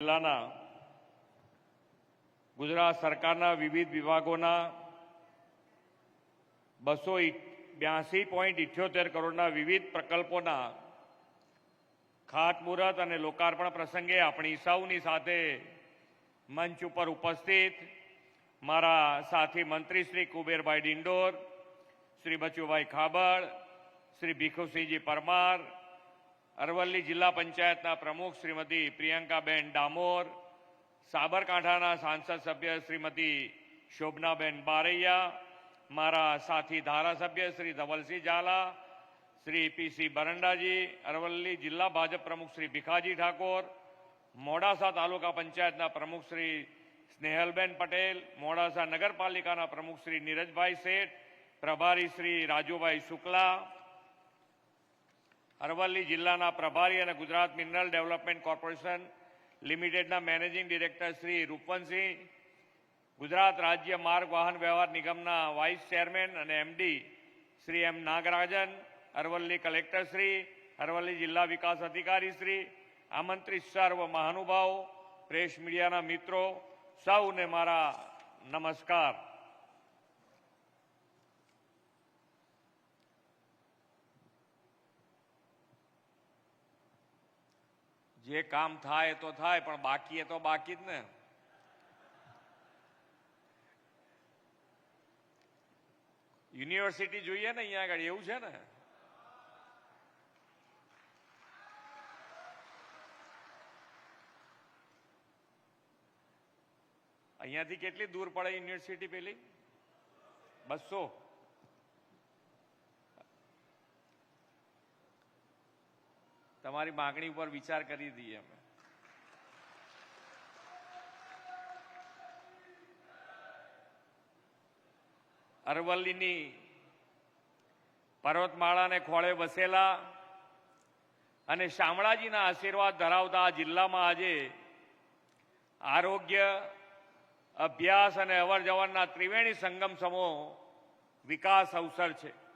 જિલ્લાના ગુજરાત સરકારના વિવિધ વિભાગોના બસો બ્યાસી પોઈન્ટ ઇઠ્યોતેર કરોડના વિવિધ પ્રકલ્પોના ખાતમુહૂર્ત અને લોકાર્પણ પ્રસંગે આપણી સૌની સાથે મંચ ઉપર ઉપસ્થિત મારા સાથી મંત્રી શ્રી કુબેરભાઈ ડિંડોર, શ્રી બચુભાઈ ખાબડ, શ્રી ભીખુસિંહજી પરમાર અરવલ્લી જિલ્લા પંચાયતના પ્રમુખ શ્રીમતી પ્રિયંકાબેન ડામોર, સાબરકાંઠાના સાંસદ સભ્ય શ્રીમતી શોભનાબેન બારૈયા, મારા સાથી ધારાસભ્ય શ્રી ધવલસિંહ ઝાલા, શ્રી પીસી બરંડાજી, અરવલ્લી જિલ્લા ભાજપ પ્રમુખ શ્રી ભીખાજી ઠાકોર, મોડાસા તાલુકા પંચાયતના પ્રમુખ શ્રી સ્નેહલબેન પટેલ, મોડાસા નગરપાલિકાના પ્રમુખ શ્રી નીરજભાઈ શેઠ, પ્રભારી શ્રી રાજુભાઈ શુક્લા અરવલ્લી જિલ્લાના પ્રભારી અને ગુજરાત મિનરલ ડેવલપમેન્ટ કોર્પોરેશન લિમિટેડના મેનેજિંગ ડિરેક્ટર શ્રી રૂપવંતસિંહ, ગુજરાત રાજ્ય માર્ગ વાહન વ્યવહાર નિગમના વાઇસ ચેરમેન અને MD Shri M Nagarajan, Aravalli collector Shri, Aravalli જિલ્લા વિકાસ અધિકારી શ્રી, આમંત્રિત સર્વ મહાનુભાવો, પ્રેસ મીડિયાના મિત્રો, સૌને મારા નમસ્કાર. જે કામ થાય તો થાય, પણ બાકી એ તો બાકી જ ને. યુનિવર્સિટી જોઈએ ને અહીંયા આગળ, એવું છે ને? અહીંયાથી કેટલી દૂર પડે યુનિવર્સિટી પેલી? બસો તમારી માગણી ઉપર વિચાર કરી દઈએ અમે. અરવલ્લીની પર્વતમાળાને ખોળે વસેલા અને શામળાજીના આશીર્વાદ ધરાવતા આ જિલ્લામાં આજે આરોગ્ય, અભ્યાસ અને અવર જવરના ત્રિવેણી સંગમ સમો વિકાસ અવસર છે.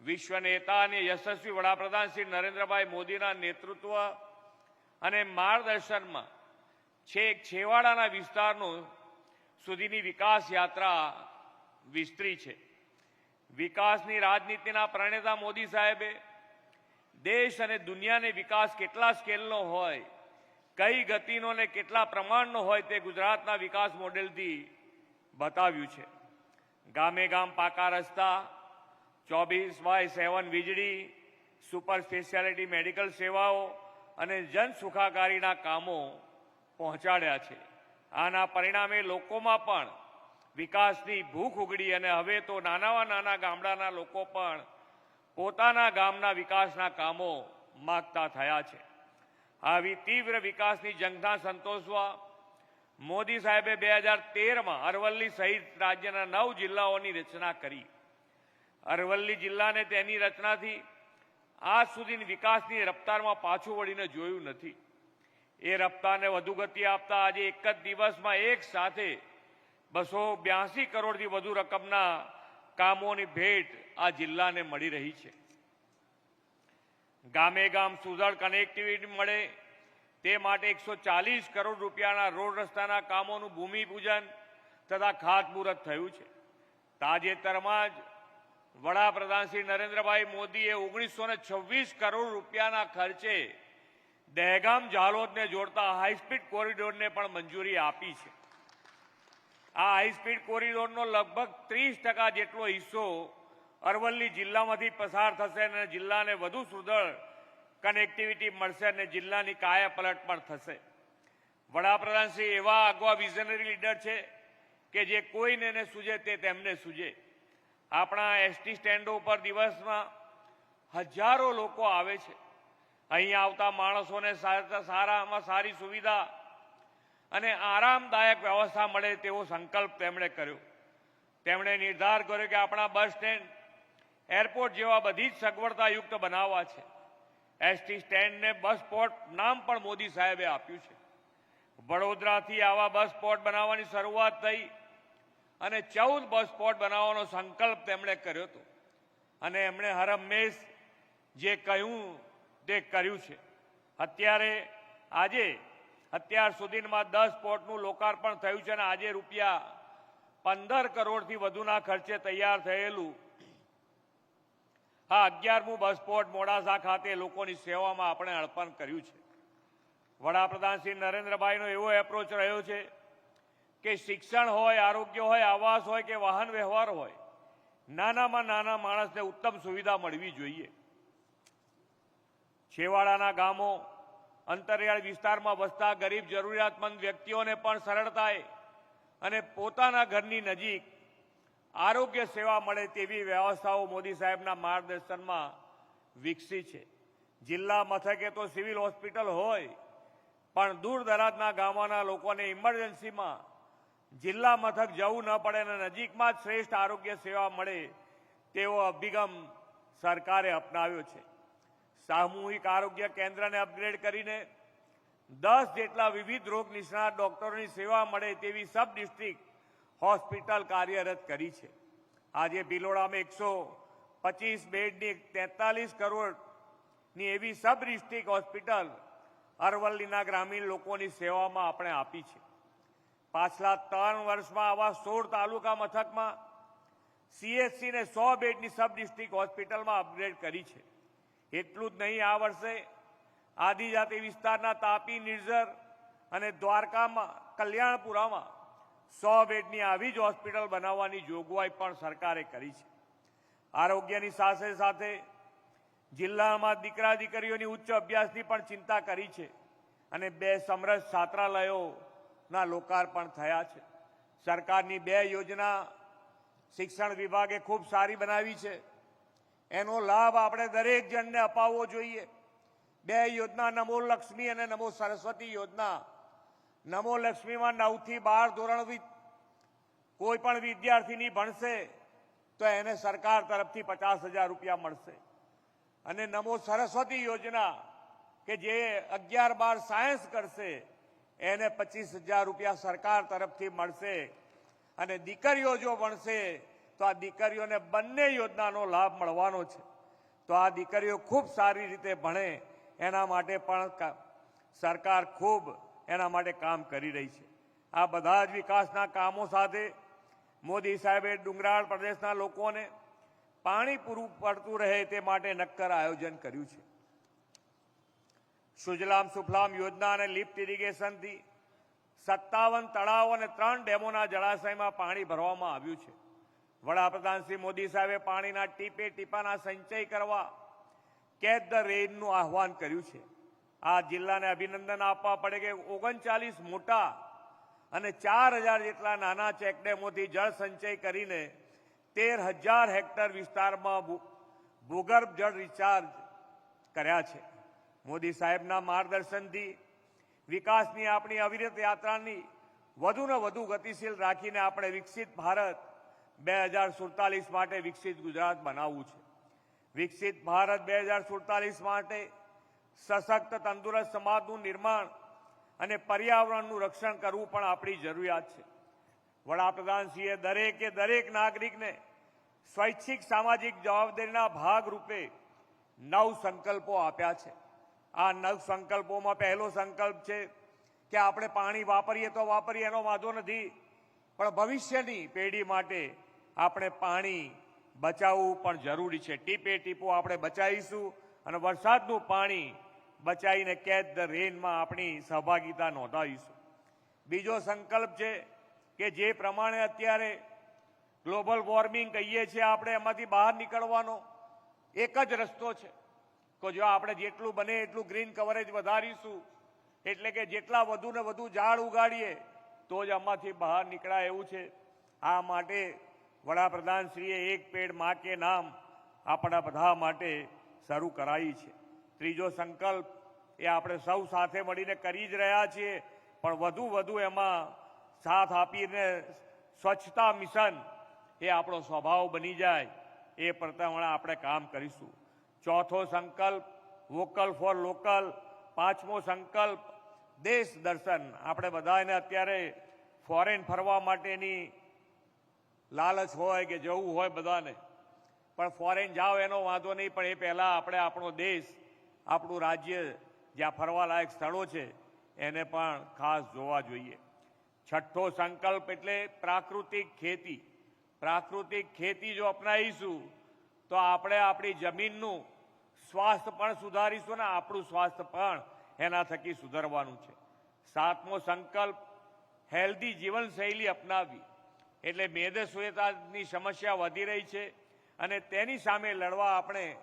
વિશ્વ નેતા અને યશસ્વી વડાપ્રધાન શ્રી નરેન્દ્રભાઈ મોદીના નેતૃત્વ અને માર્ગદર્શનમાં છેક છેવાડાના વિસ્તારનો સુધીની વિકાસ યાત્રા વિસ્તરી છે. વિકાસની રાજનીતિના પ્રણેતા મોદી સાહેબે દેશ અને દુનિયાને વિકાસ કેટલા સ્કેલનો હોય, કઈ ગતિનો ને કેટલા પ્રમાણનો હોય તે ગુજરાતના વિકાસ મોડેલથી બતાવ્યું છે. ગામે ગામ, પાકા રસ્તા ચોવીસ બાય સેવન વીજળી, સુપર સ્પેશિયાલિટી મેડિકલ સેવાઓ અને જન સુખાકારીના કામો પહોંચાડ્યા છે. આના પરિણામે લોકોમાં પણ વિકાસની ભૂખ ઉગડી અને હવે તો નાનામાં નાના ગામડાના લોકો પણ પોતાના ગામના વિકાસના કામો માગતા થયા છે. આવી તીવ્ર વિકાસની જંગના સંતોષવા મોદી સાહેબે બે હજાર તેરમાં અરવલ્લી સહિત રાજ્યના નવ જિલ્લાઓની રચના કરી. અરવલ્લી જિલ્લાને તેની રચનાથી આજ સુધીની વિકાસની રફતારમાં પાછું વળીને જોયું નથી. એ રફતારને વધુ ગતિ આપતા આજે એક જ દિવસમાં એક સાથે બસો બ્યાસી કરોડથી વધુ રકમના કામોની ભેટ આ જિલ્લાને મળી રહી છે. ગામે ગામ સુધડ કનેક્ટિવિટી મળે તે માટે એકસો ચાલીસ કરોડ રૂપિયાના રોડ રસ્તાના કામોનું ભૂમિપૂજન તથા ખાતમુહૂર્ત થયું છે. તાજેતરમાં જ વડાપ્રધાન શ્રી નરેન્દ્રભાઈ મોદીએ ઓગણીસો છવ્વીસ કરોડ રૂપિયાના ખર્ચે દહેગામ જાલોદને જોડતા હાઈસ્પીડ કોરિડોરને પણ મંજૂરી આપી છે. આ હાઈસ્પીડ કોરિડોરનો લગભગ ત્રીસ ટકા જેટલો હિસ્સો અરવલ્લી જિલ્લામાંથી પસાર થશે અને જિલ્લાને વધુ સુદળ કનેક્ટિવિટી મળશે અને જિલ્લાની કાયા પલટ પણ થશે. વડાપ્રધાન શ્રી એવા આગવા વિઝનરી લીડર છે કે જે કોઈને સૂજે તે તેમને સૂજે. આપણા એસટી સ્ટેન્ડો ઉપર દિવસમાં હજારો લોકો આવે છે. અહીં આવતા માણસોને સારા- સારામાં સારી સુવિધા અને આરામદાયક વ્યવસ્થા મળે તેવો સંકલ્પ તેમણે કર્યો. તેમણે નિર્ધાર કર્યો કે આપણા બસ સ્ટેન્ડ એરપોર્ટ જેવા બધી જ સગવડતાયુક્ત બનાવવા છે. એસટી સ્ટેન્ડને બસ પોર્ટ નામ પણ મોદી સાહેબે આપ્યું છે. વડોદરાથી આવા બસ પોર્ટ બનાવવાની શરૂઆત થઈ. અને ચૌદ બસ સ્પોટ બનાવવાનો સંકલ્પ તેમણે કર્યો હતો. અને એમણે હરહંમેશ જે કહ્યું તે કર્યું છે. અત્યારે આજે, અત્યાર સુધીમાં દસ પોર્ટનું લોકાર્પણ થયું છે અને આજે રૂપિયા પંદર કરોડથી વધુના ખર્ચે તૈયાર થયેલું આ અગિયારમું બસ પોર્ટ મોડાસા ખાતે લોકોની સેવામાં આપણે અર્પણ કર્યું છે. વડાપ્રધાન શ્રી નરેન્દ્રભાઈનો એવો એપ્રોચ રહ્યો છે કે શિક્ષણ હોય, આરોગ્ય હોય, આવાસ હોય કે વાહન વ્યવહાર હોય, નાનામાં નાના માણસને ઉત્તમ સુવિધા મળવી જોઈએ. છેવાડાના ગામો, અંતરિયાળ વિસ્તારમાં વસતા ગરીબ જરૂરિયાતમંદ વ્યક્તિઓને પણ સરળતાએ અને પોતાના ઘરની નજીક આરોગ્ય સેવા મળે તેવી વ્યવસ્થાઓ મોદી સાહેબના માર્ગદર્શનમાં વિકસી છે. જિલ્લા મથકે તો સિવિલ હોસ્પિટલ હોય, પણ દૂર દરાજના ગામોના લોકોને ઇમરજન્સીમાં જિલ્લા મથક જવું ન પડે અને નજીકમાં જ શ્રેષ્ઠ આરોગ્ય સેવા મળે તેવો અભિગમ સરકારે અપનાવ્યો છે. સામૂહિક આરોગ્ય કેન્દ્રને અપગ્રેડ કરીને દસ જેટલા વિવિધ રોગ નિષ્ણાત ડોક્ટરોની સેવા મળે તેવી સબ ડિસ્ટ્રિક્ટ હોસ્પિટલ કાર્યરત કરી છે. આજે ભિલોડામાં એકસો પચીસ બેડની તેતાલીસ કરોડની એવી સબ ડિસ્ટ્રિક્ટ હોસ્પિટલ અરવલ્લીના ગ્રામીણ લોકોની સેવામાં આપણે આપી છે. પાછલા ત્રણ વર્ષમાં આવા સોળ તાલુકા મથકમાં સીએસસીને સો બેડની સબ ડિસ્ટ્રિક્ટ હોસ્પિટલમાં અપગ્રેડ કરી છે. એટલું જ નહીં, આ વર્ષે આદિજાતિ વિસ્તારના તાપી, નિર્ઝર અને દ્વારકામાં, કલ્યાણપુરામાં સો બેડની આવી જ હોસ્પિટલ બનાવવાની જોગવાઈ પણ સરકારે કરી છે. આરોગ્યની સાથે સાથે જિલ્લામાં દીકરા દીકરીઓની ઉચ્ચ અભ્યાસની પણ ચિંતા કરી છે અને બે સમરસ છાત્રાલયોના લોકાર્પણ થયા છે. સરકારની બે યોજના શિક્ષણ વિભાગે ખૂબ સારી બનાવી છે. એનો લાભ આપણે દરેક જણને અપાવવો જોઈએ. બે યોજના, નમો લક્ષ્મી અને નમો સરસ્વતી યોજના. નમો લક્ષ્મીમાં નવથી બાર ધોરણ કોઈ પણ વિદ્યાર્થીની ભણશે, તો એને સરકાર તરફથી પચાસ હજાર રૂપિયા મળશે. અને નમો સરસ્વતી યોજના, કે જે અગિયાર બાર સાયન્સ કરશે એને પચીસ હજાર રૂપિયા સરકાર તરફથી મળશે અને દીકરીઓ જો ભણશે, તો આ દીકરીઓને બંને યોજનાનો લાભ મળવાનો છે. તો આ દીકરીઓ ખૂબ સારી રીતે ભણે, એના માટે પણ સરકાર ખૂબ એના માટે કામ કરી રહી છે. આ બધા જ વિકાસના કામો સાથે મોદી સાહેબે ડુંગરાળ પ્રદેશના લોકોને પાણી પૂરું પડતું રહે તે માટે નક્કર આયોજન કર્યું છે. સુજલામ સુફલામ યોજના અને લિફ્ટ ઇરિગેશનથી સત્તાવન તળાવ અને ત્રણ ડેમોના જળાશયમાં પાણી ભરવામાં આવ્યું છે. વડાપ્રધાન શ્રી મોદી સાહેબે પાણીના ટીપે ટીપાના સંચય કરવા કેચ ધ રેઇનનું આહવાન કર્યું છે. આ જિલ્લાને અભિનંદન આપવા પડે કે ઓગણચાલીસ મોટા અને ચાર હજાર જેટલા નાના ચેકડેમોથી જળ સંચય કરીને તેર હજાર હેક્ટર વિસ્તારમાં ભૂગર્ભ જળ રિચાર્જ કર્યા છે. મોદી સાહેબના માર્ગદર્શનથી વિકાસની આપણી અવિરત યાત્રાની વધુને વધુ ગતિશીલ રાખીને આપણે વિકસિત ભારત બે હજાર સુડતાલીસ માટે વિકસિત ગુજરાત બનાવવું છે. વિકસિત ભારત બે હજાર સુડતાલીસ માટે સશક્ત તંદુરસ્ત સમાજનું નિર્માણ અને પર્યાવરણનું રક્ષણ કરવું પણ આપણી જરૂરિયાત છે. વડાપ્રધાનશ્રીએ દરેકે દરેક નાગરિકને સ્વૈચ્છિક સામાજિક જવાબદારીના ભાગરૂપે નવ સંકલ્પો આપ્યા છે. આ નવ સંકલ્પોમાં પહેલો સંકલ્પ છે કે આપણે પાણી વાપરીએ તો વાપરીએ, એનો વાંધો નથી. પણ ભવિષ્યની પેઢી માટે આપણે પાણી બચાવવું પણ જરૂરી છે. ટીપે ટીપો આપણે બચાવીશું અને વરસાદનું પાણી બચાવીને કેચ ધ રેનમાં આપણી સહભાગિતા નોંધાવીશું. બીજો સંકલ્પ છે કે જે પ્રમાણે અત્યારે ગ્લોબલ વોર્મિંગ કહીએ છીએ આપણે, એમાંથી બહાર નીકળવાનો એક જ રસ્તો છે. કે જો આપણે જેટલું બને એટલું ગ્રીન કવરેજ વધારીશું. એટલે કે જેટલા વધુ ને વધુ ઝાડ ઉગાડીએ, તો જ આમાંથી બહાર નીકળાય એવું છે. આ માટે વડાપ્રધાનશ્રીએ એક પેડ મા કે નામ આપણા બધા માટે શરૂ કરાવી છે. ત્રીજો સંકલ્પ એ આપણે સૌ સાથે મળીને કરી જ રહ્યા છીએ, પણ વધુ વધુ એમાં સાથ આપીને સ્વચ્છતા મિશન એ આપણો સ્વભાવ બની જાય. એ પ્રમાણે આપણે કામ કરીશું. ચોથો સંકલ્પ, વોકલ ફોર લોકલ, પાંચમો સંકલ્પ, દેશ દર્શન. આપણે બધાને અત્યારે ફોરેન ફરવા માટેની લાલચ હોય કે જવું હોય બધાને. પણ ફોરેન જાઓ એનો વાંધો નહીં, પણ એ પહેલાં આપણે આપણો દેશ, આપણું રાજ્ય જ્યાં ફરવાલાયક સ્થળો છે, એને પણ ખાસ જોવા જોઈએ. છઠ્ઠો સંકલ્પ એટલે પ્રાકૃતિક ખેતી. પ્રાકૃતિક ખેતી જો અપનાવીશું તો આપણે આપણી જમીનનું સ્વાસ્થ્ય પણ સુધારીશું ને આપણું સ્વાસ્થ્ય પણ એના થકી સુધારવાનું છે. સાતમો સંકલ્પ, હેલ્ધી જીવનશૈલી અપનાવવી. એટલે મેદસ્વેતાની સમસ્યા વધી રહી છે અને તેની સામે લડવા આપણે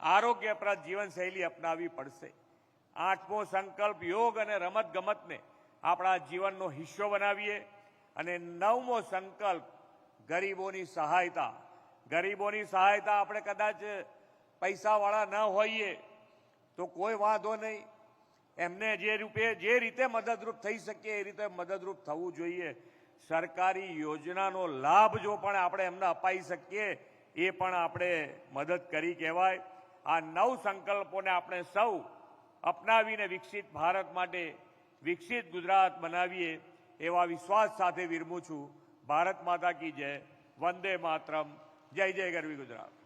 આરોગ્યપ્રદ જીવનશૈલી અપનાવવી પડશે. આઠમો સંકલ્પ, યોગ અને રમત ગમતને આપણા જીવનનો હિસ્સો બનાવીએ. અને નવમો સંકલ્પ, ગરીબોની સહાયતા. ગરીબોની સહાયતા આપણે કદાચ પૈસાવાળા ન હોઈએ, તો કોઈ વાંધો નહીં. એમને જે રૂપે, જે રીતે મદદરૂપ થઈ શકીએ એ રીતે મદદરૂપ થવું જોઈએ. સરકારી યોજનાનો લાભ જો પણ આપણે એમને અપાઈ શકીએ, એ પણ આપણે મદદ કરી કહેવાય. આ નવ સંકલ્પોને આપણે સૌ અપનાવીને વિકસિત ભારત માટે વિકસિત ગુજરાત બનાવીએ એવા વિશ્વાસ સાથે વિરમું છું. ભારત માતા કી જય. વંદે માતરમ. જય જય ગરવી ગુજરાત